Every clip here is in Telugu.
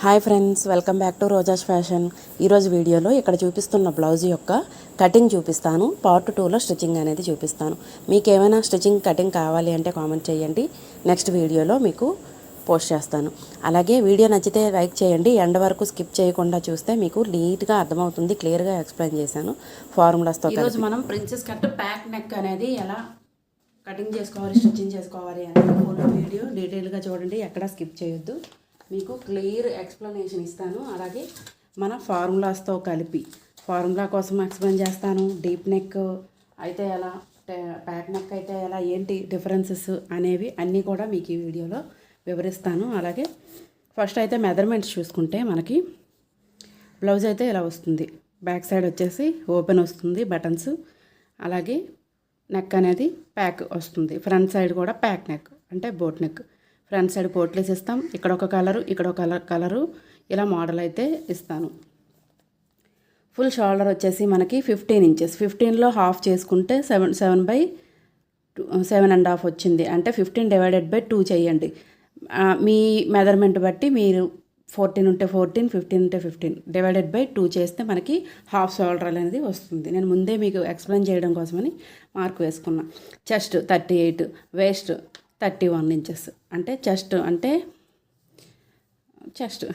Hi friends welcome back to Roja's fashion. ఈరోజు వీడియోలో ఇక్కడ చూపిస్తున్న బ్లౌజ్ యొక్క కటింగ్ చూపిస్తాను. పార్ట్ టూలో స్టిచ్చింగ్ అనేది చూపిస్తాను. మీకు ఏమైనా స్టిచ్చింగ్ కటింగ్ కావాలి అంటే కామెంట్ చేయండి. నెక్స్ట్ వీడియోలో మీకు పోస్ట్ చేస్తాను. అలాగే వీడియో నచ్చితే లైక్ చేయండి. ఎండ వరకు స్కిప్ చేయకుండా చూస్తే మీకు నీట్గా అర్థమవుతుంది క్లియర్గా ఎక్స్ప్లెయిన్ చేశాను ఫార్ములాస్తో ఈరోజు మనం ప్రిన్సెస్ కట్ ప్యాక్ నెక్ అనేది ఎలా కటింగ్ చేసుకోవాలి స్టిచ్చింగ్ చేసుకోవాలి అనేది వీడియో డీటెయిల్గా చూడండి. ఎక్కడ స్కిప్ చేయొద్దు. మీకు క్లియర్ ఎక్స్ప్లెనేషన్ ఇస్తాను. అలాగే మన ఫార్ములాస్తో కలిపి ఫార్ములా కోసం ఎక్స్ప్లెయిన్ చేస్తాను. డీప్ నెక్ అయితే ఎలా ప్యాక్ నెక్ అయితే ఎలా ఏంటి డిఫరెన్సెస్ అనేవి అన్నీ కూడా మీకు ఈ వీడియోలో వివరిస్తాను. అలాగే ఫస్ట్ అయితే మెజర్మెంట్స్ చూసుకుంటే మనకి బ్లౌజ్ అయితే ఇలా వస్తుంది. బ్యాక్ సైడ్ వచ్చేసి ఓపెన్ వస్తుంది బటన్స్. అలాగే నెక్ అనేది ప్యాక్ వస్తుంది. ఫ్రంట్ సైడ్ కూడా ప్యాక్ నెక్ అంటే బోట్ నెక్. ఫ్రంట్ సైడ్ పోట్లేసి ఇస్తాం. ఇక్కడ ఒక కలరు ఇక్కడ ఒక కలర్ కలరు. ఇలా మోడల్ అయితే ఇస్తాను. ఫుల్ షోల్డర్ వచ్చేసి మనకి ఫిఫ్టీన్ ఇంచెస్. ఫిఫ్టీన్లో హాఫ్ చేసుకుంటే seven seven by seven and half వచ్చింది. అంటే ఫిఫ్టీన్ డివైడెడ్ బై టూ చేయండి. మీ మెజర్మెంట్ బట్టి మీరు ఫోర్టీన్ ఉంటే ఫోర్టీన్ ఫిఫ్టీన్ ఉంటే ఫిఫ్టీన్. డివైడెడ్ బై టూ చేస్తే మనకి హాఫ్ షోల్డర్ అనేది వస్తుంది. నేను ముందే మీకు ఎక్స్ప్లెయిన్ చేయడం కోసమని మార్క్ వేసుకున్నా. Chest thirty eight waist thirty one inches. అంటే చెస్ట్ అంటే చెస్ట్.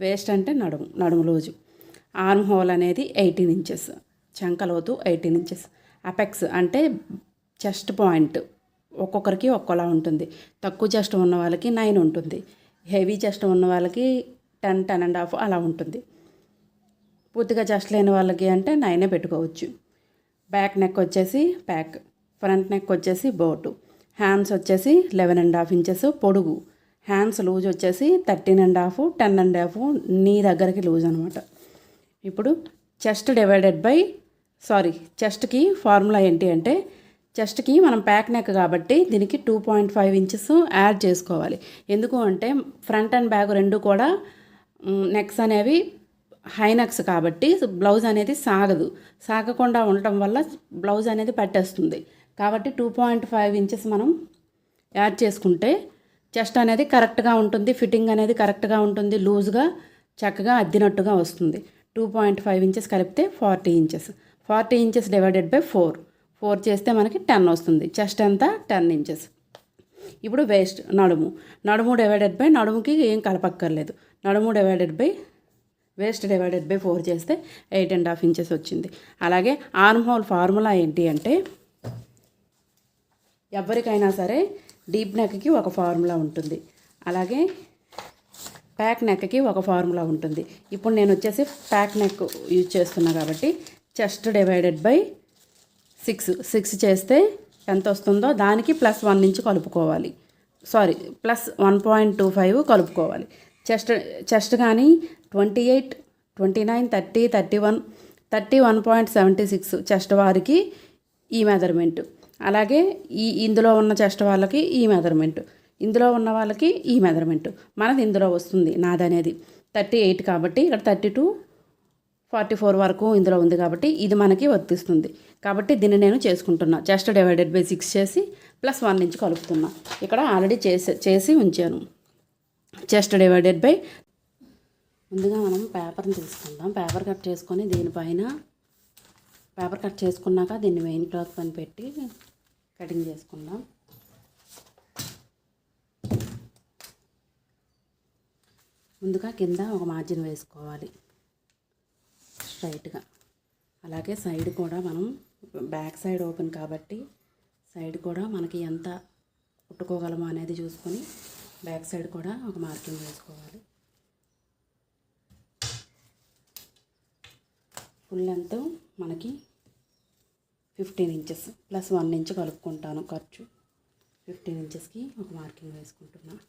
వేస్ట్ అంటే నడుము నడుము లోజు. ఆర్మ్ హోల్ అనేది ఎయిటీన్ ఇంచెస్. చంకలోతు ఎయిటీన్ ఇంచెస్. అపెక్స్ అంటే చెస్ట్ పాయింట్. ఒక్కొక్కరికి ఒక్కోలా ఉంటుంది. తక్కువ చెస్ట్ ఉన్న వాళ్ళకి నైన్ ఉంటుంది. హెవీ చెస్ట్ ఉన్న వాళ్ళకి టెన్ టెన్ అండ్ హాఫ్ అలా ఉంటుంది. పూర్తిగా చెస్ట్ లేని వాళ్ళకి అంటే నైనే పెట్టుకోవచ్చు. బ్యాక్ నెక్ వచ్చేసి ప్యాక్ ఫ్రంట్ నెక్ వచ్చేసి బోటు. హ్యాండ్స్ వచ్చేసి లెవెన్ అండ్ హాఫ్ ఇంచెస్ పొడుగు. హ్యాండ్స్ లూజ్ వచ్చేసి thirteen and half ten and half నీ దగ్గరికి లూజ్ అనమాట ఇప్పుడు చెస్ట్ డివైడెడ్ బై సారీ చెస్ట్కి ఫార్ములా ఏంటి అంటే చెస్ట్కి మనం ప్యాక్ నెక్ కాబట్టి దీనికి two point five inches add చేసుకోవాలి. ఎందుకు అంటే ఫ్రంట్ అండ్ బ్యాక్ రెండు కూడా నెక్స్ అనేవి హై నెక్స్ కాబట్టి బ్లౌజ్ అనేది సాగదు. సాగకుండా ఉండటం వల్ల బ్లౌజ్ అనేది పట్టేస్తుంది. కాబట్టి టూ పాయింట్ ఫైవ్ ఇంచెస్ మనం యాడ్ చేసుకుంటే చెస్ట్ అనేది కరెక్ట్గా ఉంటుంది ఫిట్టింగ్ అనేది కరెక్ట్గా ఉంటుంది లూజ్గా చక్కగా అద్దినట్టుగా వస్తుంది. టూ పాయింట్ ఫైవ్ ఇంచెస్ కలిపితే forty inches forty inches divided by four four చేస్తే మనకి టెన్ వస్తుంది. చెస్ట్ ఎంత? టెన్ ఇంచెస్ ఇప్పుడు వేస్ట్ నడుము. నడుము డివైడెడ్ బై నడుముకి ఏం కలపక్కర్లేదు. నడుము divided by waist divided by four చేస్తే ఎయిట్ అండ్ హాఫ్ ఇంచెస్ వచ్చింది. అలాగే ఆర్మ్ హోల్ ఫార్ములా ఏంటి అంటే ఎవరికైనా సరే డీప్ నెక్కి ఒక ఫార్ములా ఉంటుంది. అలాగే ప్యాక్ నెక్కి ఒక ఫార్ములా ఉంటుంది. ఇప్పుడు నేను వచ్చేసి ప్యాక్ నెక్ యూజ్ చేస్తున్నా కాబట్టి chest divided by six. Six చేస్తే ఎంత వస్తుందో దానికి ప్లస్ వన్ నుంచి కలుపుకోవాలి. Sorry plus one point two five కలుపుకోవాలి. చెస్ట్ చెస్ట్ కానీ twenty eight twenty nine thirty thirty one thirty one point seventy six chest వారికి ఈ మెజర్మెంట్. అలాగే ఈ ఇందులో ఉన్న చెస్ట్ వాళ్ళకి ఈ మెజర్మెంట్. ఇందులో ఉన్న వాళ్ళకి ఈ మెజర్మెంట్. మనది ఇందులో వస్తుంది నాదనేది. థర్టీ ఎయిట్ కాబట్టి ఇక్కడ థర్టీ టూ ఫార్టీ ఫోర్ వరకు ఇందులో ఉంది కాబట్టి ఇది మనకి వర్తిస్తుంది. కాబట్టి దీన్ని నేను చేసుకుంటున్నా. చెస్ట్ డివైడెడ్ బై సిక్స్ చేసి ప్లస్ వన్ నుంచి కలుపుతున్నా. ఇక్కడ ఆల్రెడీ చేసి చేసి ఉంచాను. చెస్ట్ డివైడెడ్ బై ముందుగా మనం పేపర్ని తీసుకుందాం. పేపర్ కట్ చేసుకొని దీనిపైన పేపర్ కట్ చేసుకున్నాక దీన్ని మెయిన్ క్లాత్ పని పెట్టి కటింగ్ చేసుకుందాం. ముందుగా కింద ఒక మార్జిన్ వేసుకోవాలి. స్ట్రైట్గా అలాగే సైడ్ కూడా మనం బ్యాక్ సైడ్ ఓపెన్ కాబట్టి సైడ్ కూడా మనకి ఎంత కుట్టుకోగలమో అనేది చూసుకొని బ్యాక్ సైడ్ కూడా ఒక మార్కింగ్ వేసుకోవాలి. ఫుల్ లెంత్ మనకి fifteen inches plus one inch కలుపుకుంటాను ఖర్చు. ఫిఫ్టీన్ ఇంచెస్కి ఒక మార్కింగ్ వేసుకుంటున్నాను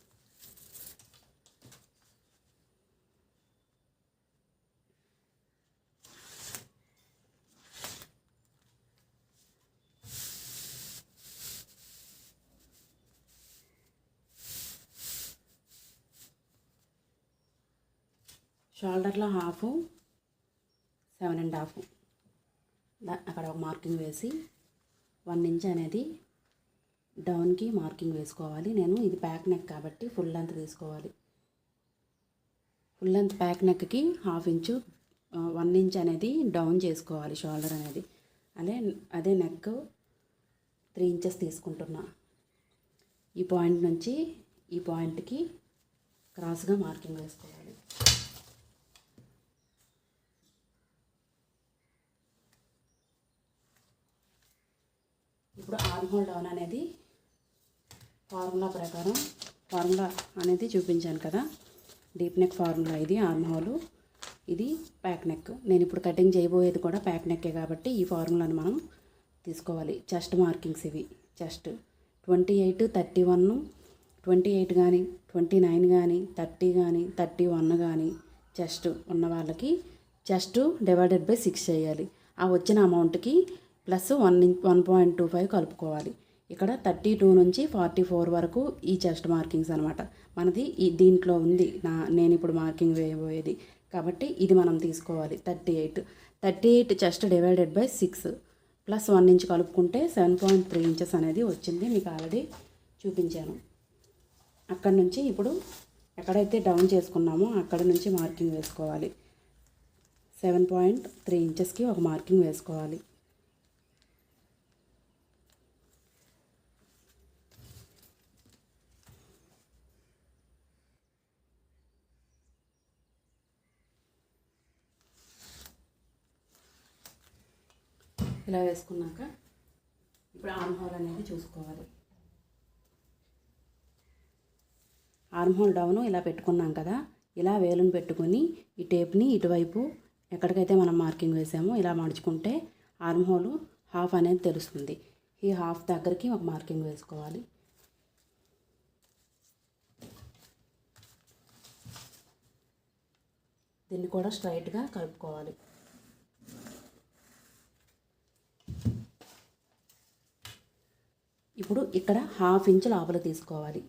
షోల్డర్లో హాఫ్ సెవెన్ అండ్ హాఫ్. అక్కడ ఒక మార్కింగ్ వేసి వన్ ఇంచ్ అనేది డౌన్కి మార్కింగ్ వేసుకోవాలి. నేను ఇది ప్యాక్ నెక్ కాబట్టి ఫుల్ లెంత్ తీసుకోవాలి. ఫుల్ లెంత్ ప్యాక్ నెక్కి హాఫ్ ఇంచు వన్ ఇంచ్ అనేది డౌన్ చేసుకోవాలి షోల్డర్ అనేది. అదే అదే నెక్ త్రీ ఇంచెస్ తీసుకుంటున్నా. ఈ పాయింట్ నుంచి ఈ పాయింట్కి క్రాస్గా మార్కింగ్ వేసుకోవాలి. ఇప్పుడు ఆర్మ్ డౌన్ అనేది ఫార్ములా ప్రకారం ఫార్ములా అనేది చూపించాను కదా. డీప్ నెక్ ఫార్ములా ఇది ఆర్మ్ ఇది ప్యాక్ నెక్. నేను ఇప్పుడు కటింగ్ చేయబోయేది కూడా ప్యాక్ నెక్కే కాబట్టి ఈ ఫార్ములాను మనం తీసుకోవాలి. చెస్ట్ మార్కింగ్స్ ఇవి. Chest twenty eight thirty one twenty eight కానీ ట్వంటీ నైన్ కానీ థర్టీ కానీ థర్టీ వన్ కానీ చెస్ట్ ఉన్న వాళ్ళకి చెస్ట్ డివైడెడ్ బై సిక్స్ చేయాలి. ఆ వచ్చిన అమౌంట్కి plus one one point two five కలుపుకోవాలి. ఇక్కడ థర్టీ టూ నుంచి ఫార్టీ ఫోర్ వరకు ఈ చెస్ట్ మార్కింగ్స్ అనమాట మనది ఈ దీంట్లో ఉంది. నా నేను ఇప్పుడు మార్కింగ్ వేయబోయేది. కాబట్టి ఇది మనం తీసుకోవాలి. Thirty eight. Thirty eight chest divided by six. Plus one inch కలుపుకుంటే సెవెన్ పాయింట్ త్రీ ఇంచెస్ అనేది వచ్చింది. మీకు ఆల్రెడీ చూపించాను. అక్కడి నుంచి ఇప్పుడు ఎక్కడైతే డౌన్ చేసుకున్నామో అక్కడ నుంచి మార్కింగ్ వేసుకోవాలి. సెవెన్ పాయింట్ త్రీ ఇంచెస్కి ఒక మార్కింగ్ వేసుకోవాలి. ఇలా వేసుకున్నాక ఇప్పుడు ఆర్మ్ హోల్ అనేది చూసుకోవాలి. ఆర్మ్ హోల్ డౌన్ ఇలా పెట్టుకున్నాం కదా ఇలా వేలును పెట్టుకొని ఈ టేప్ని ఇటువైపు ఎక్కడికైతే మనం మార్కింగ్ వేసామో ఇలా మడుచుకుంటే ఆర్మ్ హోల్ హాఫ్ అనేది తెలుస్తుంది. ఈ హాఫ్ దగ్గరికి ఒక మార్కింగ్ వేసుకోవాలి. దీన్ని కూడా స్ట్రైట్గా కలుపుకోవాలి. ఇప్పుడు ఇక్కడ హాఫ్ ఇంచ్ లోపల తీసుకోవాలి.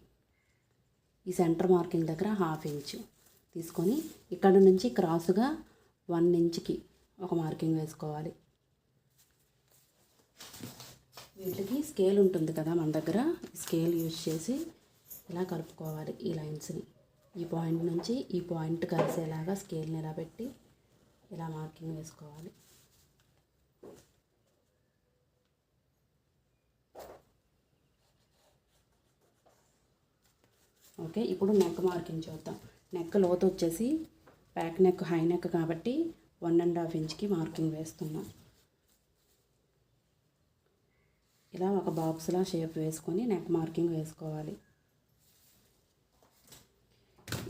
ఈ సెంటర్ మార్కింగ్ దగ్గర హాఫ్ ఇంచ్ తీసుకొని ఇక్కడ నుంచి క్రాస్గా వన్ ఇంచ్కి ఒక మార్కింగ్ వేసుకోవాలి. వీటికి స్కేల్ ఉంటుంది కదా మన దగ్గర. స్కేల్ యూజ్ చేసి ఇలా కలుపుకోవాలి ఈ లైన్స్ని. ఈ పాయింట్ నుంచి ఈ పాయింట్ కలిసేలాగా స్కేల్ని ఇలా పెట్టి ఇలా మార్కింగ్ వేసుకోవాలి. ఓకే? ఇప్పుడు నెక్ మార్కింగ్ చూద్దాం. నెక్ లోతు వచ్చేసి బ్యాక్ నెక్ హై నెక్ కాబట్టి వన్ అండ్ హాఫ్ ఇంచ్కి మార్కింగ్ వేస్తున్నాం. ఇలా ఒక బాక్స్లా షేప్ వేసుకొని నెక్ మార్కింగ్ వేసుకోవాలి.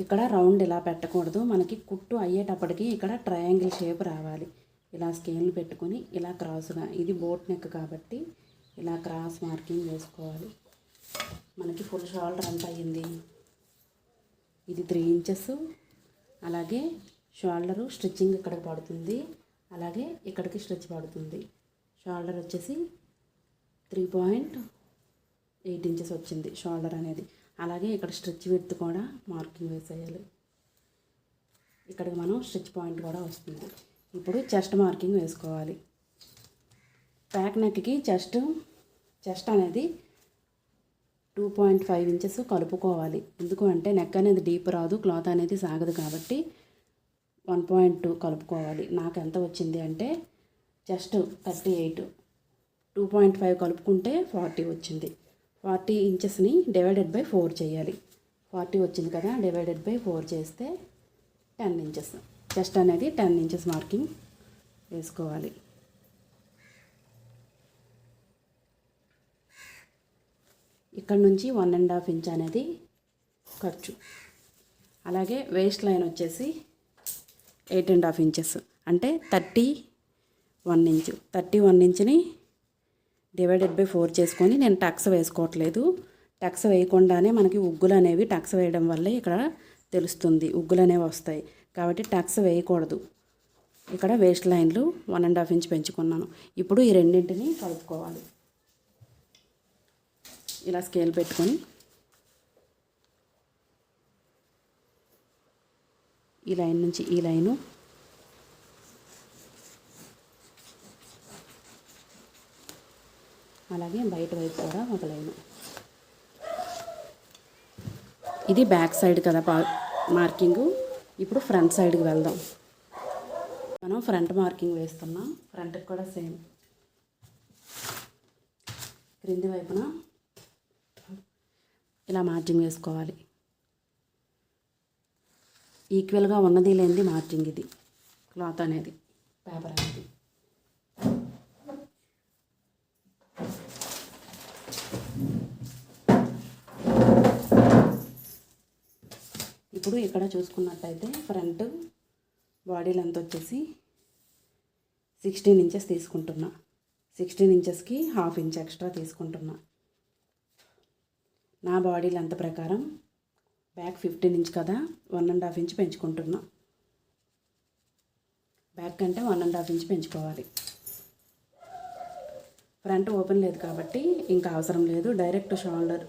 ఇక్కడ రౌండ్ ఇలా పెట్టకూడదు. మనకి కుట్టు అయ్యేటప్పటికి ఇక్కడ ట్రయాంగిల్ షేప్ రావాలి. ఇలా స్కేల్ పెట్టుకొని ఇలా క్రాస్గా ఇది బోట్ నెక్ కాబట్టి ఇలా క్రాస్ మార్కింగ్ వేసుకోవాలి. మనకి ఫుల్ షోల్డర్ ఎంత అయ్యింది. ఇది త్రీ ఇంచెస్. అలాగే షోల్డరు స్టిచ్చింగ్ ఇక్కడికి పడుతుంది. అలాగే ఇక్కడికి స్టిచ్ పడుతుంది. షోల్డర్ వచ్చేసి త్రీ పాయింట్ ఎయిట్ ఇంచెస్ వచ్చింది షోల్డర్ అనేది. అలాగే ఇక్కడ స్టిచ్ విడ్త్ కూడా మార్కింగ్ వేసేయాలి. ఇక్కడికి మనం స్టిచ్ పాయింట్ కూడా వస్తుంది. ఇప్పుడు చెస్ట్ మార్కింగ్ వేసుకోవాలి. ప్యాక్ నెక్కి చెస్ట్ చెస్ట్ అనేది టూ పాయింట్ ఫైవ్ ఇంచెస్ కలుపుకోవాలి. ఎందుకు అంటే నెక్ అనేది డీప్ రాదు క్లాత్ అనేది సాగదు కాబట్టి వన్ పాయింట్ టూ కలుపుకోవాలి. నాకు ఎంత వచ్చింది అంటే just thirty eight two point five కలుపుకుంటే ఫార్టీ వచ్చింది. ఫార్టీ ఇంచెస్ని డివైడెడ్ బై ఫోర్ చేయాలి. ఫార్టీ వచ్చింది కదా డివైడెడ్ బై ఫోర్ చేస్తే టెన్ ఇంచెస్ చెస్ట్ అనేది టెన్ ఇంచెస్ మార్కింగ్ వేసుకోవాలి. ఇక్కడ నుంచి వన్ అండ్ హాఫ్ ఇంచ్ అనేది ఖర్చు. అలాగే వేస్ట్ లైన్ వచ్చేసి ఎయిట్ అండ్ హాఫ్ ఇంచెస్ అంటే thirty one inch thirty one ఇంచ్ని divided by four చేసుకొని నేను టక్స్ వేసుకోవట్లేదు. టక్స్ వేయకుండానే మనకి ఉగ్గులు అనేవి టక్స్ వేయడం వల్లే ఇక్కడ తెలుస్తుంది. ఉగ్గులు అనేవి వస్తాయి. కాబట్టి టక్స్ వేయకూడదు. ఇక్కడ వేస్ట్ లైన్లు వన్ అండ్ హాఫ్ ఇంచ్ పెంచుకున్నాను. ఇప్పుడు ఈ రెండింటిని కలుపుకోవాలి. ఇలా స్కేల్ పెట్టుకొని ఈ లైన్ నుంచి ఈ లైను అలాగే బయట వైపు కూడా ఒక లైను. ఇది బ్యాక్ సైడ్ కదా పా మార్కింగు. ఇప్పుడు ఫ్రంట్ సైడ్కి వెళ్దాం. మనం ఫ్రంట్ మార్కింగ్ వేస్తున్నాం ఫ్రంట్కి కూడా సేమ్. క్రింది వైపున ఇలా మార్జింగ్ వేసుకోవాలి. ఈక్వల్గా ఉన్నది లేనిది మార్జింగ్ ఇది. క్లాత్ అనేది పేపర్ అనేది. ఇప్పుడు ఇక్కడ చూసుకున్నట్టయితే ఫ్రంట్ బాడీ లెంత్ వచ్చేసి సిక్స్టీన్ ఇంచెస్ తీసుకుంటున్నా. సిక్స్టీన్ ఇంచెస్కి హాఫ్ ఇంచ్ ఎక్స్ట్రా తీసుకుంటున్నా. నా బాడీ లెంత్ ప్రకారం బ్యాక్ ఫిఫ్టీన్ ఇంచ్ కదా వన్ అండ్ హాఫ్ ఇంచ్ పెంచుకుంటున్నా. బ్యాక్ కంటే వన్ అండ్ హాఫ్ ఇంచ్ పెంచుకోవాలి. ఫ్రంట్ ఓపెన్ లేదు కాబట్టి ఇంకా అవసరం లేదు. డైరెక్ట్ షోల్డర్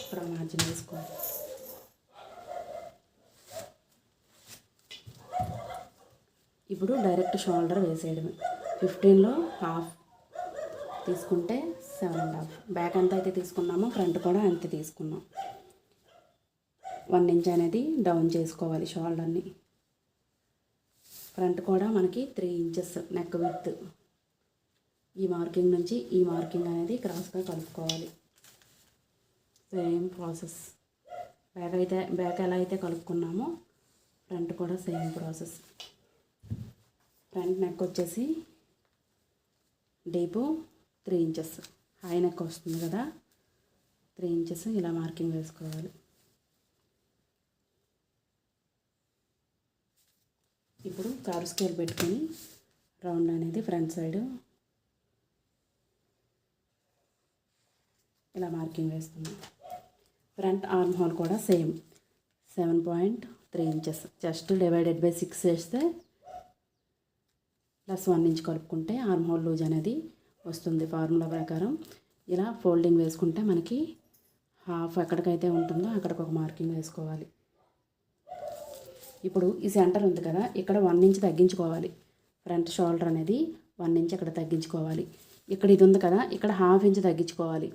ఇక్కడ మార్జిన్ వేసుకోవాలి. ఇప్పుడు డైరెక్ట్ షోల్డర్ వేసేయడమే. ఫిఫ్టీన్లో హాఫ్ తీసుకుంటే సెవెన్ అండ్ హాఫ్. బ్యాక్ ఎంత అయితే తీసుకున్నామో ఫ్రంట్ కూడా అంతే తీసుకున్నాం. వన్ ఇంచ్ అనేది డౌన్ చేసుకోవాలి షోల్డర్ని ఫ్రంట్ కూడా మనకి త్రీ ఇంచెస్ నెక్ విత్ ఈ మార్కింగ్ నుంచి ఈ మార్కింగ్ అనేది క్రాస్గా కలుపుకోవాలి. Same process. బ్యాక్ అయితే బ్యాక్ ఎలా అయితే కలుపుకున్నామో ఫ్రంట్ కూడా సేమ్ ప్రాసెస్. ఫ్రంట్ నెక్ వచ్చేసి డీపు త్రీ ఇంచెస్. ఆయనకు వస్తుంది కదా. త్రీ ఇంచెస్ ఇలా మార్కింగ్ వేసుకోవాలి. ఇప్పుడు కారు స్కేల్ పెట్టుకొని రౌండ్ అనేది ఫ్రంట్ సైడ్ ఇలా మార్కింగ్ వేస్తున్నాం. ఫ్రంట్ ఆర్మ్ హోల్ కూడా same. Seven point three inches. Just divided by six వేస్తే ప్లస్ వన్ ఇంచ్ కలుపుకుంటే ఆర్మ్ హోల్ లూజ్ అనేది వస్తుంది ఫార్ములా ప్రకారం. ఇలా ఫోల్డింగ్ వేసుకుంటే మనకి హాఫ్ ఎక్కడికైతే ఉంటుందో అక్కడికి ఒక మార్కింగ్ వేసుకోవాలి. ఇప్పుడు ఈ సెంటర్ ఉంది కదా ఇక్కడ వన్ ఇంచ్ తగ్గించుకోవాలి. ఫ్రంట్ షోల్డర్ అనేది వన్ ఇంచ్ ఇక్కడ తగ్గించుకోవాలి. ఇక్కడ ఇది ఉంది కదా ఇక్కడ హాఫ్ ఇంచ్ తగ్గించుకోవాలి.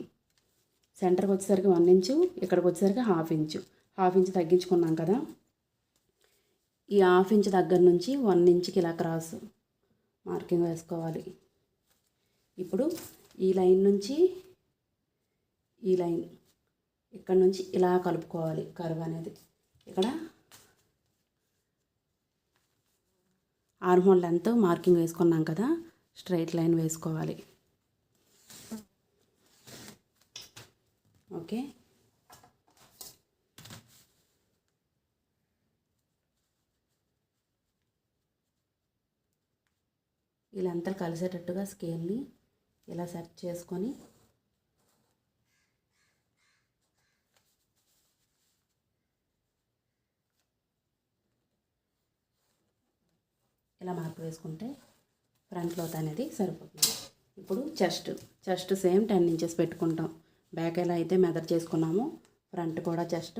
సెంటర్కి వచ్చేసరికి వన్ ఇంచు ఇక్కడికి వచ్చేసరికి హాఫ్ ఇంచు. హాఫ్ ఇంచ్ తగ్గించుకున్నాం కదా ఈ హాఫ్ ఇంచ్ దగ్గర నుంచి వన్ ఇంచ్కి ఇలా క్రాస్ మార్కింగ్ వేసుకోవాలి. ఇప్పుడు ఈ లైన్ నుంచి ఈ లైన్ ఇక్కడ నుంచి ఇలా కలుపుకోవాలి కరువు అనేది. ఇక్కడ ఆర్మోల్ లెంత్ మార్కింగ్ వేసుకున్నాం కదా స్ట్రైట్ లైన్ వేసుకోవాలి. ఓకే. వీళ్ళంతా కలిసేటట్టుగా స్కేల్ని ఇలా సెట్ చేసుకొని ఇలా మార్పు వేసుకుంటే ఫ్రంట్ లోత్ అనేది సరిపోతుంది. ఇప్పుడు chest chest same ten inches పెట్టుకుంటాం. బ్యాక్ ఎలా అయితే మెదర్ చేసుకున్నామో ఫ్రంట్ కూడా చెస్ట్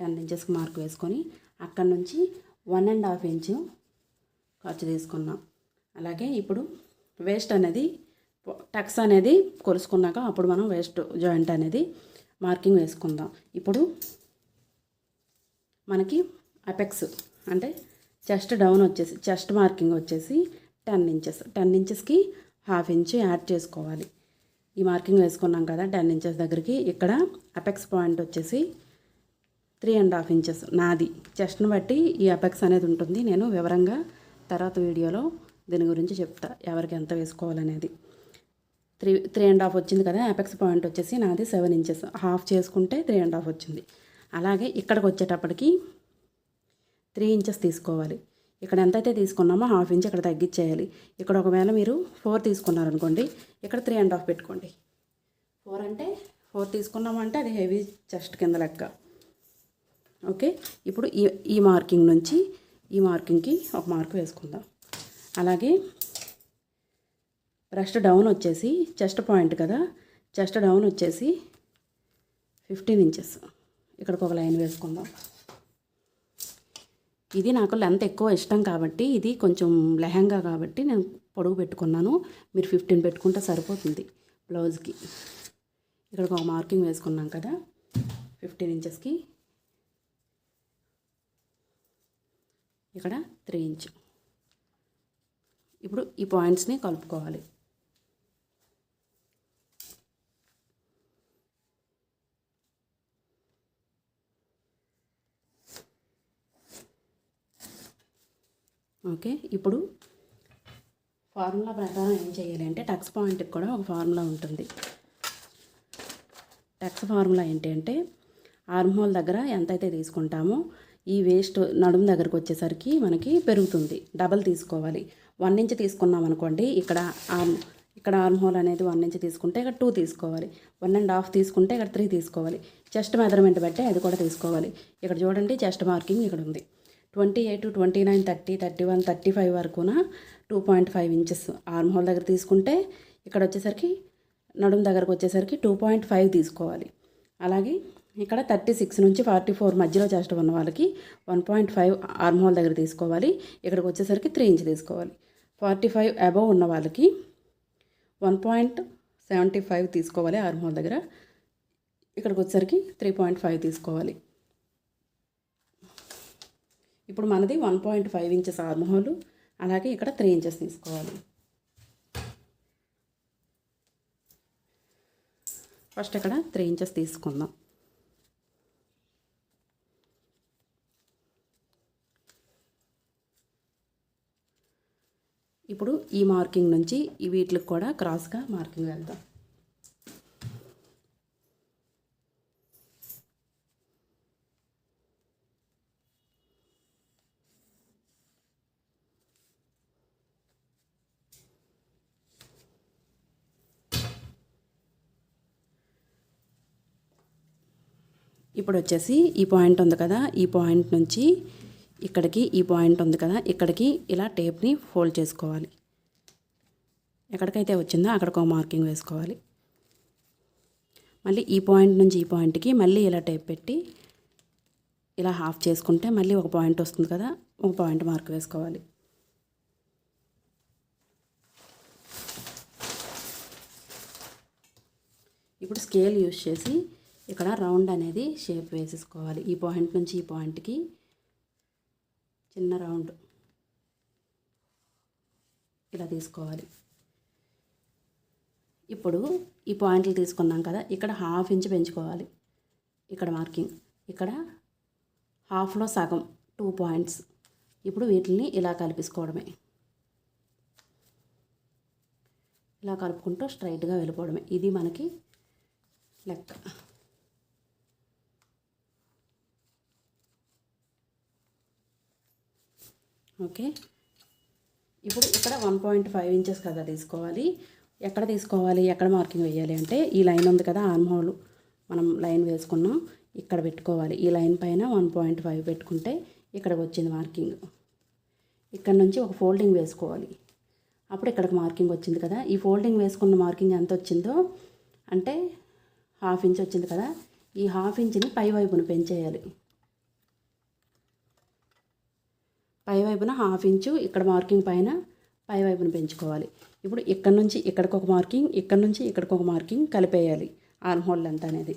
టెన్ ఇంచెస్కి మార్క్ వేసుకొని అక్కడ నుంచి వన్ అండ్ హాఫ్ ఇంచు ఖర్చు తీసుకున్నాం. అలాగే ఇప్పుడు వేస్ట్ అనేది టక్స్ అనేది కొలుసుకున్నాక అప్పుడు మనం వేస్ట్ జాయింట్ అనేది మార్కింగ్ వేసుకుందాం. ఇప్పుడు మనకి అపెక్స్ అంటే చెస్ట్ డౌన్ వచ్చేసి చెస్ట్ మార్కింగ్ వచ్చేసి టెన్ ఇంచెస్. టెన్ ఇంచెస్కి హాఫ్ ఇంచ్ యాడ్ చేసుకోవాలి. ఈ మార్కింగ్ వేసుకున్నాం కదా టెన్ ఇంచెస్ దగ్గరికి ఇక్కడ అపెక్స్ పాయింట్ వచ్చేసి త్రీ అండ్ హాఫ్ ఇంచెస్ నాది. చెస్ట్ని బట్టి ఈ అపెక్స్ అనేది ఉంటుంది. నేను వివరంగా తర్వాత వీడియోలో దీని గురించి చెప్తా ఎవరికి ఎంత వేసుకోవాలనేది. త్రీ త్రీ అండ్ హాఫ్ వచ్చింది కదా అపెక్స్ పాయింట్ వచ్చేసి నాది సెవెన్ ఇంచెస్. హాఫ్ చేసుకుంటే త్రీ అండ్ హాఫ్ వచ్చింది. అలాగే ఇక్కడికి వచ్చేటప్పటికి త్రీ ఇంచెస్ తీసుకోవాలి. ఇక్కడ ఎంతైతే తీసుకున్నామో హాఫ్ ఇంచ్ ఇక్కడ తగ్గించేయాలి. ఇక్కడ ఒకవేళ మీరు ఫోర్ తీసుకున్నారనుకోండి ఇక్కడ త్రీ అండ్ హాఫ్ పెట్టుకోండి. ఫోర్ అంటే ఫోర్ తీసుకున్నామంటే అది హెవీ చెస్ట్ కింద లెక్క. ఓకే? ఇప్పుడు ఈ ఈ మార్కింగ్ నుంచి ఈ మార్కింగ్కి ఒక మార్క్ వేసుకుందాం. అలాగే బ్రెస్ట్ డౌన్ వచ్చేసి చెస్ట్ పాయింట్ కదా చెస్ట్ డౌన్ వచ్చేసి ఫిఫ్టీన్ ఇంచెస్. ఇక్కడికి ఒక లైన్ వేసుకుందాం. ఇది నాకు లెంత్ ఎక్కువ ఇష్టం కాబట్టి ఇది కొంచెం లెహంగా కాబట్టి నేను పొడుగు పెట్టుకున్నాను. మీరు ఫిఫ్టీన్ పెట్టుకుంటే సరిపోతుంది బ్లౌజ్కి. ఇక్కడికి ఒక మార్కింగ్ వేసుకున్నాం కదా ఫిఫ్టీన్ ఇంచెస్కి. ఇక్కడ త్రీ ఇంచ్. ఇప్పుడు ఈ పాయింట్స్ని కలుపుకోవాలి. ఓకే ఇప్పుడు ఫార్ములా ప్రకారం ఏం చేయాలి అంటే టక్స్ పాయింట్కి కూడా ఒక ఫార్ములా ఉంటుంది. టక్స్ ఫార్ములా ఏంటి అంటే ఆర్మ్ హోల్ దగ్గర ఎంతైతే తీసుకుంటామో ఈ వేస్ట్ నడుము దగ్గరకు వచ్చేసరికి మనకి పెరుగుతుంది. డబల్ తీసుకోవాలి. వన్ ఇంచ్ తీసుకున్నాం అనుకోండి ఇక్కడ ఆర్మ్ ఇక్కడ ఆర్మ్ హోల్ అనేది వన్ ఇంచ్ తీసుకుంటే ఇక్కడ టూ తీసుకోవాలి. వన్ అండ్ హాఫ్ తీసుకుంటే ఇక్కడ త్రీ తీసుకోవాలి. చెస్ట్ మెజర్మెంట్ బట్టి అది కూడా తీసుకోవాలి. ఇక్కడ చూడండి చెస్ట్ మార్కింగ్ ఇక్కడ ఉంది. Twenty eight twenty nine thirty thirty one thirty five వరకున two point five inches arm hole దగ్గర తీసుకుంటే ఇక్కడ వచ్చేసరికి నడుము దగ్గరకు వచ్చేసరికి టూ పాయింట్ ఫైవ్ తీసుకోవాలి. అలాగే ఇక్కడ థర్టీ సిక్స్ నుంచి ఫార్టీ ఫోర్ మధ్యలో చేస్ట్ ఉన్న వాళ్ళకి one point five arm hole దగ్గర తీసుకోవాలి. ఇక్కడికి వచ్చేసరికి త్రీ ఇంచ్ తీసుకోవాలి. ఫార్టీ ఫైవ్ అబవ్ ఉన్న వాళ్ళకి వన్ పాయింట్ సెవెంటీ ఫైవ్ తీసుకోవాలి ఆర్మ్ హోల్ దగ్గర. ఇక్కడికి వచ్చేసరికి త్రీ పాయింట్ ఫైవ్ తీసుకోవాలి. ఇప్పుడు మనది one point five inches armhole అలాగే ఇక్కడ త్రీ ఇంచెస్ తీసుకోవాలి. ఫస్ట్ ఇక్కడ త్రీ ఇంచెస్ తీసుకుందాం. ఇప్పుడు ఈ మార్కింగ్ నుంచి ఈ వీటికి కూడా క్రాస్గా మార్కింగ్ వెళ్దాం. ఇప్పుడు వచ్చేసి ఈ పాయింట్ ఉంది కదా ఈ పాయింట్ నుంచి ఇక్కడికి ఈ పాయింట్ ఉంది కదా ఇక్కడికి ఇలా టేప్ని ఫోల్డ్ చేసుకోవాలి. ఎక్కడికైతే వచ్చిందో అక్కడికి ఒక మార్కింగ్ వేసుకోవాలి. మళ్ళీ ఈ పాయింట్ నుంచి ఈ పాయింట్కి మళ్ళీ ఇలా టేప్ పెట్టి ఇలా హాఫ్ చేసుకుంటే మళ్ళీ ఒక పాయింట్ వస్తుంది కదా ఒక పాయింట్ మార్క్ వేసుకోవాలి. ఇప్పుడు స్కేల్ యూస్ చేసి ఇక్కడ రౌండ్ అనేది షేప్ వేసేసుకోవాలి. ఈ పాయింట్ నుంచి ఈ పాయింట్కి చిన్న రౌండ్ ఇలా తీసుకోవాలి. ఇప్పుడు ఈ పాయింట్లు తీసుకున్నాం కదా ఇక్కడ హాఫ్ ఇంచ్ పెంచుకోవాలి. ఇక్కడ మార్కింగ్. ఇక్కడ హాఫ్లో సగం టూ పాయింట్స్. ఇప్పుడు వీటిని ఇలా కలిపేసుకోవడమే. ఇలా కలుపుకుంటూ స్ట్రైట్గా వెళ్ళిపోవడమే. ఇది మనకి లెక్క. ఓకే. ఇప్పుడు ఇక్కడ వన్ పాయింట్ ఫైవ్ ఇంచెస్ కదా తీసుకోవాలి. ఎక్కడ తీసుకోవాలి? ఎక్కడ మార్కింగ్ వేయాలి అంటే ఈ లైన్ ఉంది కదా ఆర్మ్ హోల్ మనం లైన్ వేసుకున్నాం. ఇక్కడ పెట్టుకోవాలి. ఈ లైన్ పైన వన్ పాయింట్ ఫైవ్ పెట్టుకుంటే ఇక్కడికి వచ్చింది మార్కింగ్ ఇక్కడ నుంచి ఒక ఫోల్డింగ్ వేసుకోవాలి. అప్పుడు ఇక్కడికి మార్కింగ్ వచ్చింది కదా. ఈ ఫోల్డింగ్ వేసుకున్న మార్కింగ్ ఎంత వచ్చిందో అంటే హాఫ్ ఇంచ్ వచ్చింది కదా. ఈ హాఫ్ ఇంచ్ని పై వైపున పెంచేయాలి పై వైపున హాఫ్ ఇంచు ఇక్కడ మార్కింగ్ పైన పై వైపున పెంచుకోవాలి. ఇప్పుడు ఇక్కడ నుంచి ఇక్కడికి ఒక మార్కింగ్ ఇక్కడ నుంచి ఇక్కడికి ఒక మార్కింగ్ కలిపేయాలి. ఆర్మ్ హోల్ లెంత్ అనేది.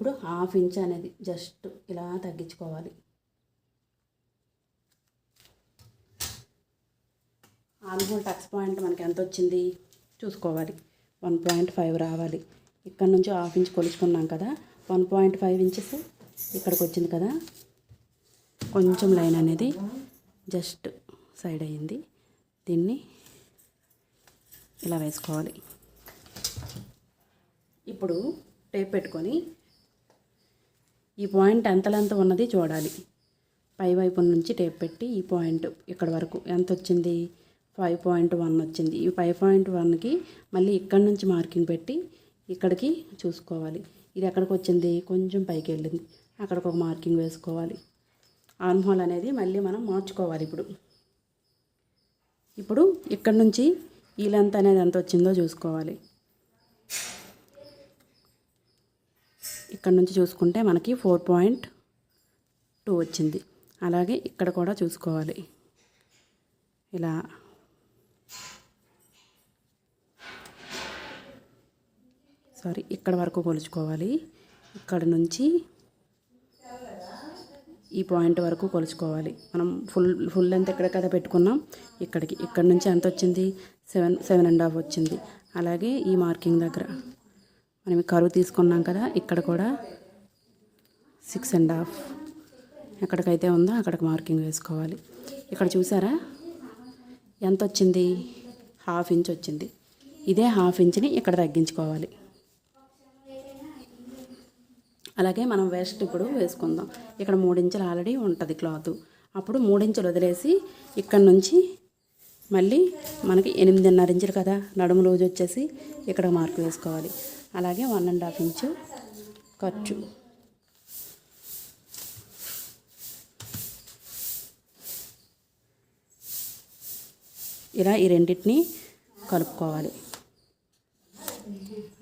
ఇప్పుడు హాఫ్ ఇంచ్ అనేది జస్ట్ ఇలా తగ్గించుకోవాలి. ఆల్మోల్ టక్స్ పాయింట్ మనకి ఎంత వచ్చింది? చూసుకోవాలి. వన్ పాయింట్ ఫైవ్ రావాలి. ఇక్కడ నుంచి హాఫ్ ఇంచ్ కొలుచుకున్నాం కదా. వన్ పాయింట్ ఫైవ్ ఇంచెస్ ఇక్కడికి వచ్చింది కదా. కొంచెం లైన్ అనేది జస్ట్ సైడ్ అయ్యింది. దీన్ని ఇలా వేసుకోవాలి. ఇప్పుడు టేప్ పెట్టుకొని ఈ పాయింట్ ఎంత లెంత్ ఉన్నది చూడాలి. పై వైపు నుంచి టేప్ పెట్టి ఈ పాయింట్ ఇక్కడ వరకు ఎంత వచ్చింది? ఫైవ్ పాయింట్ వన్ వచ్చింది. ఈ ఫైవ్ పాయింట్ వన్కి మళ్ళీ ఇక్కడ నుంచి మార్కింగ్ పెట్టి ఇక్కడికి చూసుకోవాలి. ఇది ఎక్కడికి వచ్చింది? కొంచెం పైకి వెళ్ళింది. అక్కడికి ఒక మార్కింగ్ వేసుకోవాలి. ఆర్మ్ హోల్ అనేది మళ్ళీ మనం మార్చుకోవాలి ఇప్పుడు. ఇప్పుడు ఇక్కడ నుంచి ఈ లెంత్ అనేది ఎంత వచ్చిందో చూసుకోవాలి. ఇక్కడ నుంచి చూసుకుంటే మనకి ఫోర్ పాయింట్ టూ వచ్చింది. అలాగే ఇక్కడ కూడా చూసుకోవాలి. ఇలా. సారీ ఇక్కడ వరకు కొలుచుకోవాలి. ఇక్కడ నుంచి ఈ పాయింట్ వరకు కొలుచుకోవాలి. మనం ఫుల్ ఫుల్ లెంత్ ఎక్కడ కదా పెట్టుకున్నాం. ఇక్కడికి ఇక్కడ నుంచి ఎంత వచ్చింది? సెవెన్ సెవెన్ అండ్ హాఫ్ వచ్చింది. అలాగే ఈ మార్కింగ్ దగ్గర. మనం కరువు తీసుకున్నాం కదా ఇక్కడ కూడా సిక్స్ అండ్ హాఫ్ ఎక్కడికైతే ఉందో అక్కడికి మార్కింగ్ వేసుకోవాలి. ఇక్కడ చూసారా? ఎంత వచ్చింది? హాఫ్ ఇంచ్ వచ్చింది. ఇదే హాఫ్ ఇంచ్ని ఇక్కడ తగ్గించుకోవాలి. అలాగే మనం వెస్ట్ ఇప్పుడు వేసుకుందాం. ఇక్కడ మూడించులు ఆల్రెడీ ఉంటుంది క్లాత్ అప్పుడు మూడించులు వదిలేసి ఇక్కడ నుంచి మళ్ళీ మనకి ఎనిమిదిన్నర ఇంచులు కదా నడుము రోజు వచ్చేసి ఇక్కడ మార్క్ వేసుకోవాలి. అలాగే వన్ అండ్ హాఫ్ ఇంచు ఖర్చు. ఇలా ఈ రెండింటిని కలుపుకోవాలి.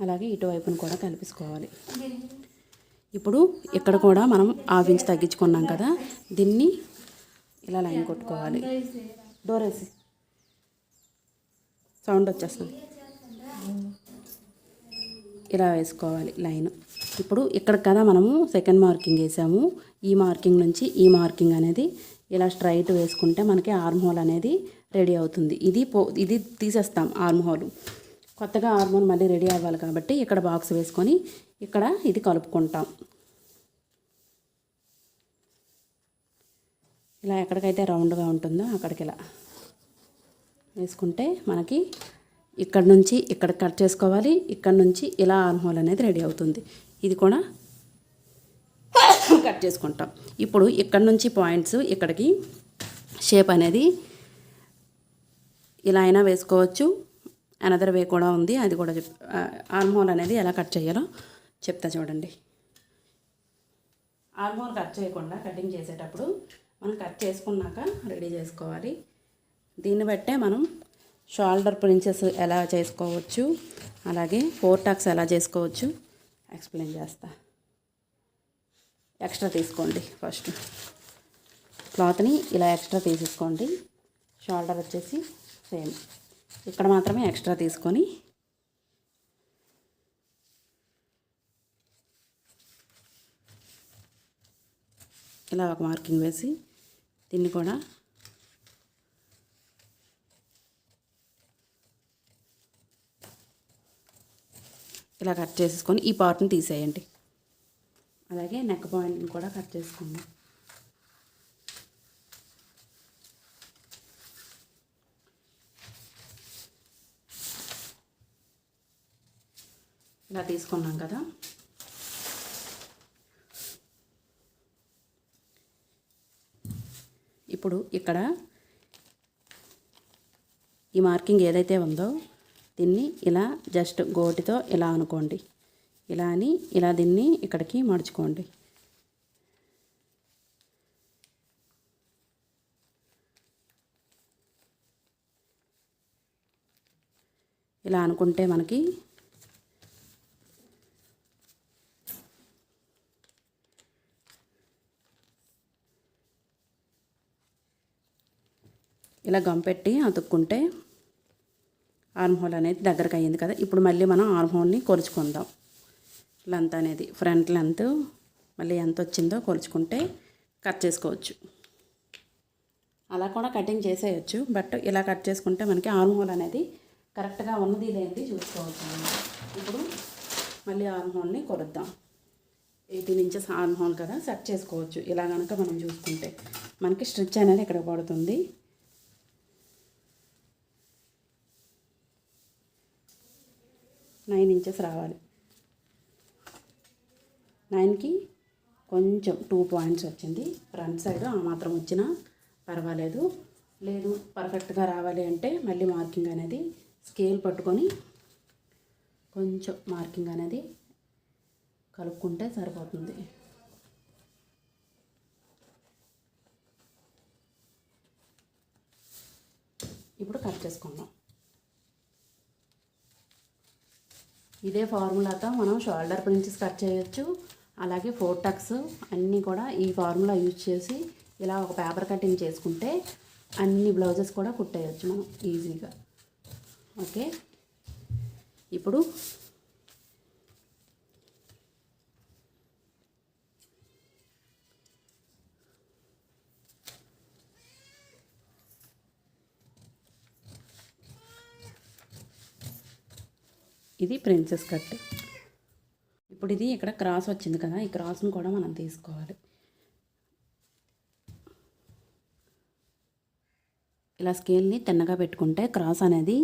అలాగే ఇటువైపును కూడా కలిపేసుకోవాలి. ఇప్పుడు ఇక్కడ కూడా మనం హాఫ్ ఇంచ్ తగ్గించుకున్నాం కదా దీన్ని ఇలా లైన్ కొట్టుకోవాలి. డోర్ వేసి సౌండ్ వచ్చేస్తుంది. ఇలా వేసుకోవాలి లైన్. ఇప్పుడు ఇక్కడ కదా మనము సెకండ్ మార్కింగ్ వేసాము. ఈ మార్కింగ్ నుంచి ఈ మార్కింగ్ అనేది ఇలా స్ట్రైట్ వేసుకుంటే మనకి ఆర్మ్ హోల్ అనేది రెడీ అవుతుంది. ఇది పో ఇది తీసేస్తాం ఆర్మ్ హోల్. కొత్తగా ఆర్మ్ హోల్ మళ్ళీ రెడీ అవ్వాలి కాబట్టి ఇక్కడ బాక్స్ వేసుకొని ఇక్కడ ఇది కలుపుకుంటాం. ఇలా ఎక్కడికైతే రౌండ్గా ఉంటుందో అక్కడికి ఇలా వేసుకుంటే మనకి ఇక్కడ నుంచి ఇక్కడ కట్ చేసుకోవాలి. ఇక్కడ నుంచి ఇలా ఆర్మ్ హోల్ అనేది రెడీ అవుతుంది. ఇది కూడా కట్ చేసుకుంటాం. ఇప్పుడు ఇక్కడ నుంచి పాయింట్స్ ఇక్కడికి షేప్ అనేది ఇలా అయినా వేసుకోవచ్చు. అనదర్ వే కూడా ఉంది. అది కూడా చెప్ ఆర్మ్ హోల్ అనేది ఎలా కట్ చేయాలో చెప్తా చూడండి. ఆర్మ్ హోల్ కట్ చేయకుండా కటింగ్ చేసేటప్పుడు మనం కట్ చేసుకున్నాక రెడీ చేసుకోవాలి. దీన్ని బట్టే మనం షోల్డర్ ప్రిన్సెస్ ఎలా చేసుకోవచ్చు? అలాగే ఫోర్ టాక్స్ ఎలా చేసుకోవచ్చు? ఎక్స్ప్లెయిన్ చేస్తా. ఎక్స్ట్రా తీసుకోండి ఫస్ట్. క్లాత్ని ఇలా ఎక్స్ట్రా తీసేసుకోండి. షోల్డర్ వచ్చేసి సేమ్. ఇక్కడ మాత్రమే ఎక్స్ట్రా తీసుకొని ఇలా ఒక మార్కింగ్ వేసి దీన్ని కూడా ఇలా కట్ చేసేసుకొని ఈ పార్ట్ని తీసేయండి. అలాగే నెక్ పాయింట్ని కూడా కట్ చేసుకుందాం. ఇలా తీసుకున్నాం కదా. ఇప్పుడు ఇక్కడ ఈ మార్కింగ్ ఏదైతే ఉందో దీన్ని ఇలా జస్ట్ గోటితో ఇలా అనుకోండి. ఇలా అని ఇలా దీన్ని ఇక్కడికి మడుచుకోండి. ఇలా అనుకుంటే మనకి ఇలా గంపెట్టి అతుక్కుంటే ఆర్మ్ హోల్ అనేది దగ్గరకు అయ్యింది కదా. ఇప్పుడు మళ్ళీ మనం ఆర్మ్ హోల్ని కొలుచుకుందాం. లెంత్ అనేది ఫ్రంట్ లెంత్ మళ్ళీ ఎంత వచ్చిందో కొలుచుకుంటే కట్ చేసుకోవచ్చు. అలా కూడా కటింగ్ చేసేయచ్చు. బట్ ఇలా కట్ చేసుకుంటే మనకి ఆర్మ్ హోల్ అనేది కరెక్ట్గా ఉన్నది లేనిది చూసుకోవచ్చు ఇప్పుడు మళ్ళీ ఆర్మ్ హోల్ని కొలుద్దాం. ఎయిటీన్ ఇంచెస్ ఆర్మ్ హోల్ కదా సెట్ చేసుకోవచ్చు. ఇలా కనుక మనం చూసుకుంటే మనకి స్ట్రిచ్ అనేది ఇక్కడ పడుతుంది. నైన్ ఇంచెస్ రావాలి. నైన్కి కొంచెం టూ పాయింట్స్ వచ్చింది. ఫ్రంట్ సైడ్ ఆ మాత్రం వచ్చినా పర్వాలేదు. లేదు పర్ఫెక్ట్గా రావాలి అంటే మళ్ళీ మార్కింగ్ అనేది స్కేల్ పట్టుకొని కొంచెం మార్కింగ్ అనేది కలుపుకుంటే సరిపోతుంది. ఇప్పుడు కట్ చేసుకుందాం. ఇదే ఫార్ములాతో మనం షోల్డర్ ప్రించెస్ కట్ చేయొచ్చు. అలాగే ఫోర్ టక్స్ అన్నీ కూడా ఈ ఫార్ములా యూజ్ చేసి ఇలా ఒక పేపర్ కటింగ్ చేసుకుంటే అన్ని బ్లౌజెస్ కూడా కుట్టేయచ్చు మనం ఈజీగా. ఓకే? ఇప్పుడు ఇది ప్రిన్సెస్ కట్. ఇప్పుడు ఇది ఇక్కడ క్రాస్ వచ్చింది కదా ఈ క్రాస్ను కూడా మనం తీసుకోవాలి. ఇలా స్కేల్ని తిన్నగా పెట్టుకుంటే క్రాస్ అనేది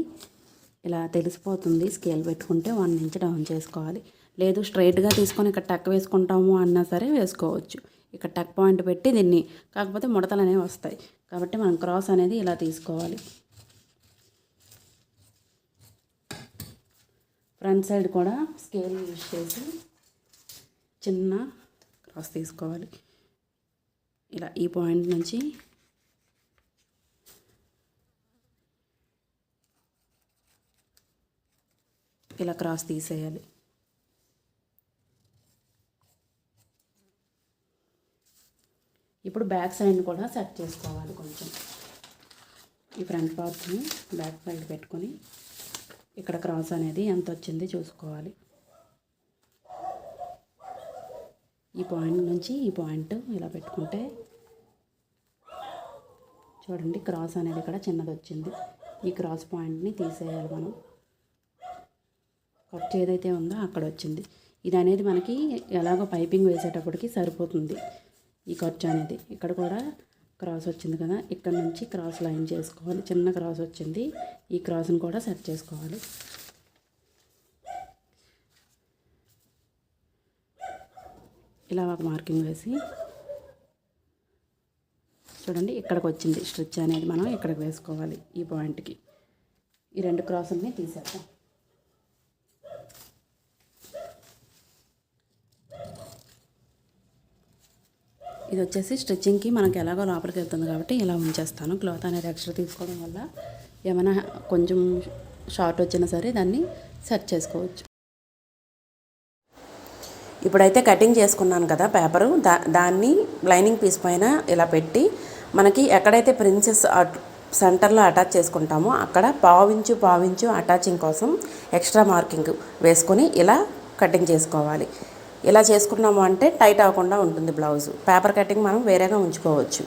ఇలా తెలిసిపోతుంది. స్కేల్ పెట్టుకుంటే వన్ ఇంచ్ డౌన్ చేసుకోవాలి. లేదు స్ట్రైట్గా తీసుకొని ఇక్కడ టక్ వేసుకుంటాము అన్నా సరే వేసుకోవచ్చు. ఇక్కడ టక్ పాయింట్ పెట్టి దీన్ని కాకపోతే ముడతలు అనేవి వస్తాయి. కాబట్టి మనం క్రాస్ అనేది ఇలా తీసుకోవాలి. ఫ్రంట్ సైడ్ కూడా స్కేల్ యూజ్ చేసి చిన్న క్రాస్ తీసుకోవాలి. ఇలా ఈ పాయింట్ నుంచి ఇలా క్రాస్ తీసేయాలి. ఇప్పుడు బ్యాక్ సైడ్ కూడా సెట్ చేసుకోవాలి కొంచెం. ఈ ఫ్రంట్ పార్ట్ని బ్యాక్ సైడ్ పెట్టుకొని ఇక్కడ క్రాస్ అనేది ఎంత వచ్చింది చూసుకోవాలి. ఈ పాయింట్ నుంచి ఈ పాయింట్ ఇలా పెట్టుకుంటే చూడండి క్రాస్ అనేది ఇక్కడ చిన్నది వచ్చింది. ఈ క్రాస్ పాయింట్ని తీసేయాలి మనం. ఖర్చు ఏదైతే ఉందో అక్కడ వచ్చింది. ఇది అనేది మనకి ఎలాగో పైపింగ్ వేసేటప్పటికి సరిపోతుంది ఈ ఖర్చు అనేది. ఇక్కడ కూడా క్రాస్ వచ్చింది కదా ఇక్కడ నుంచి క్రాస్ లైన్ చేసుకోవాలి. చిన్న క్రాస్ వచ్చింది ఈ క్రాస్ని కూడా సెట్ చేసుకోవాలి. ఇలా ఒక మార్కింగ్ వేసి చూడండి ఇక్కడికి వచ్చింది స్ట్రిచ్ అనేది మనం ఇక్కడికి వేసుకోవాలి ఈ పాయింట్కి. ఈ రెండు క్రాసుల్ని తీసేద్దాం. ఇది వచ్చేసి స్టిచ్చింగ్కి మనకి ఎలాగో లోపలికి వెళ్తుంది కాబట్టి ఇలా ఉంచేస్తాను. క్లాత్ అనేది ఎక్స్ట్రా తీసుకోవడం వల్ల ఏమైనా కొంచెం షార్ట్ వచ్చినా సరే దాన్ని సెట్ చేసుకోవచ్చు. ఇప్పుడైతే కటింగ్ చేసుకున్నాను కదా పేపరు. దా దాన్ని లైనింగ్ పీస్ పైన ఇలా పెట్టి మనకి ఎక్కడైతే ప్రిన్సెస్ సెంటర్లో అటాచ్ చేసుకుంటామో అక్కడ పావించు పావించు అటాచింగ్ కోసం ఎక్స్ట్రా మార్కింగ్ వేసుకొని ఇలా కటింగ్ చేసుకోవాలి. ఇలా చేసుకున్నాము అంటే టైట్ అవ్వకుండా ఉంటుంది బ్లౌజ్. పేపర్ కటింగ్ మనం వేరేగా ఉంచుకోవచ్చు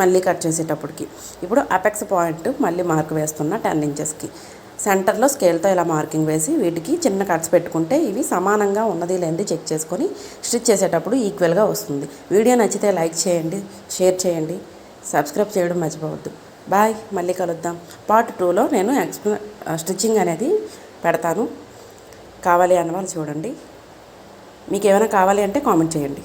మళ్ళీ కట్ చేసేటప్పటికి. ఇప్పుడు అపెక్స్ పాయింట్ మళ్ళీ మార్క్ వేస్తున్న టెన్ ఇంచెస్కి సెంటర్లో స్కేల్తో ఇలా మార్కింగ్ వేసి వీటికి చిన్న కట్స్ పెట్టుకుంటే ఇవి సమానంగా ఉన్నది లేనిది చెక్ చేసుకొని స్టిచ్ చేసేటప్పుడు ఈక్వల్గా వస్తుంది. వీడియో నచ్చితే లైక్ చేయండి షేర్ చేయండి సబ్స్క్రైబ్ చేయడం మర్చిపోవద్దు. బాయ్ మళ్ళీ కలుద్దాం. పార్ట్ టూలో నేను ఎక్స్ప్లెయిన్ స్టిచ్చింగ్ అనేది పెడతాను. కావాలి అన్న వాళ్ళు చూడండి. మీకు ఏమైనా కావాలి అంటే కామెంట్ చేయండి.